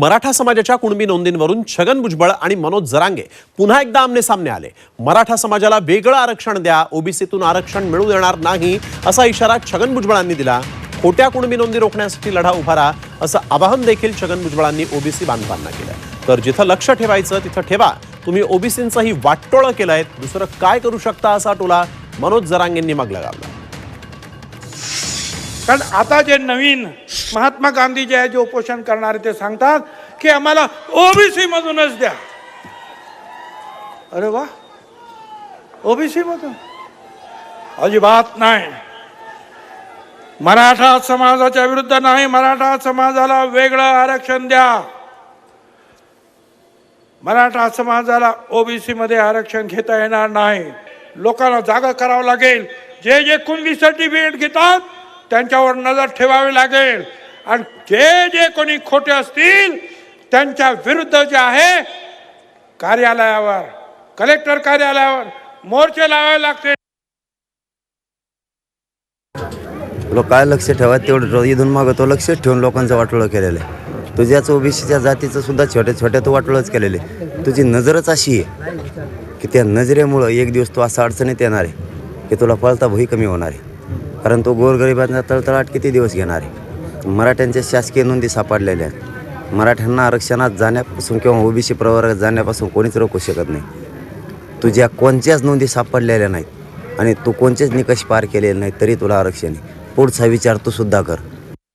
मराठा समाजाच्या कुणबी नोंदींवरून छगन भुजबळ आणि मनोज जरांगे पुन्हा एकदा आमने सामने आले. मराठा समाजाला वेगळं आरक्षण द्या ओबीसीतून आरक्षण मिळू देणार नाही असा इशारा छगन भुजबळांनी दिला. खोट्या कुणबी नोंदी रोखण्यासाठी लढा उभारा असं आवाहन देखील छगन भुजबळांनी ओबीसी बांधवांना केलं तर जिथं लक्ष ठेवायचं तिथं ठेवा. तुम्ही ओबीसींचंही वाटोळं केलंय दुसरं काय करू शकता असा टोला मनोज जरांगेंनी मग लगावला कारण आता जे नवीन महात्मा गांधी जे आहे जे उपोषण करणारे ते सांगतात की आम्हाला ओबीसी मधूनच द्या. अरे वा. ओबीसी मधून? अजिबात नाही. मराठा समाजाच्या विरुद्ध नाही मराठा समाजाला वेगळं आरक्षण द्या. मराठा समाजाला ओबीसी मध्ये आरक्षण घेता येणार नाही. लोकांना जागा करावं लागेल. जे जे कुणबी सर्टिफिकेट घेतात त्यांच्यावर नजर ठेवावी लागेल. आणि जे जे कोणी खोटे असतील त्यांच्या विरुद्ध जे आहे कार्यालयावर कलेक्टर कार्यालयावर मोर्चे लावावे लागते लोक काय लक्ष ठेवा तेवढं इथून मागं तो लक्षच ठेवून लोकांचं वाटोळं केलेलं आहे. तुझ्याच ओबीसीच्या जातीचं सुद्धा छोट्या छोट्या तो वाटोळंच केलेले तुझी नजरच अशी आहे की त्या नजरेमुळं एक दिवस तू असं अडचणीत येणार आहे की तुला पळता भुई कमी होणार आहे. कारण तो गोरगरिबांचा तळतळाट किती दिवस घेणार आहे? मराठ्यांच्या शासकीय नोंदी सापडलेल्या आहेत. मराठ्यांना आरक्षणात जाण्यापासून किंवा ओबीसी प्रवर्गात जाण्यापासून कोणीच रोखू शकत नाही. तुझ्या कोणत्याच नोंदी सापडलेल्या नाहीत आणि तू कोणतेच निकष पार केलेले नाही तरी तुला आरक्षण आहे. पुढचा विचार तू सुद्धा कर.